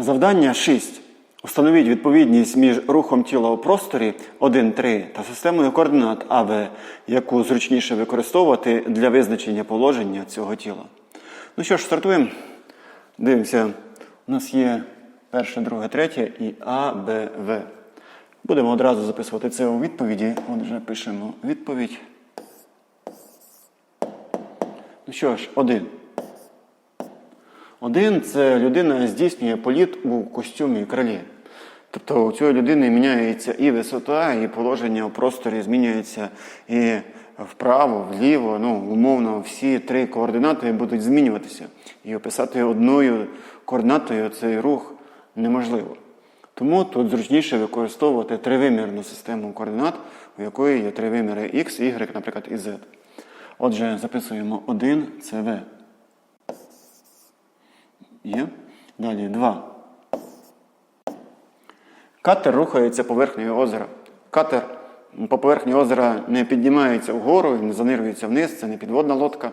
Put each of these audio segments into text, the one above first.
Завдання 6. Установіть відповідність між рухом тіла у просторі 1-3 та системою координат АВ, яку зручніше використовувати для визначення положення цього тіла. Ну що ж, стартуємо. Дивимося. У нас є перше, друге, третє і А, Б, В. Будемо одразу записувати це у відповіді. Отже, пишемо відповідь. Ну що ж, один. Один це людина здійснює політ у костюмі крилі. Тобто у цієї людини міняється і висота, і положення у просторі змінюється і вправо, вліво. Ну, умовно, всі три координати будуть змінюватися. І описати одною координатою цей рух неможливо. Тому тут зручніше використовувати тривимірну систему координат, у якої є три виміри x, y, наприклад, і z. Отже, записуємо 1 це v. Є. Далі 2. Катер рухається поверхнею озера. Катер по поверхні озера не піднімається вгору, не занирюється вниз, це не підводна лодка.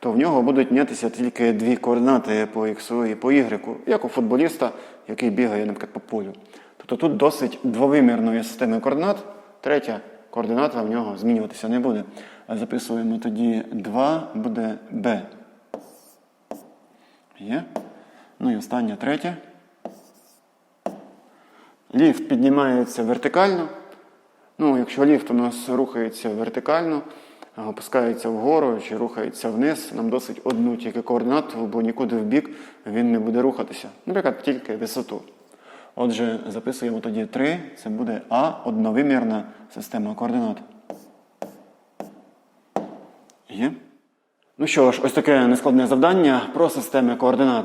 То в нього будуть мінятися тільки дві координати по X і по Y, як у футболіста, який бігає, наприклад, по полю. Тобто тут досить двовимірної системи координат. Третя координата в нього змінюватися не буде. Записуємо тоді 2 буде B. Є. Ну і остання третя. Ліфт піднімається вертикально. Ну, якщо ліфт у нас рухається вертикально, опускається вгору чи рухається вниз, нам досить одну тільки координату, бо нікуди в бік він не буде рухатися. Наприклад, тільки висоту. Отже, записуємо тоді 3, це буде А одновимірна система координат. Є? Ну що ж, ось таке нескладне завдання про системи координат.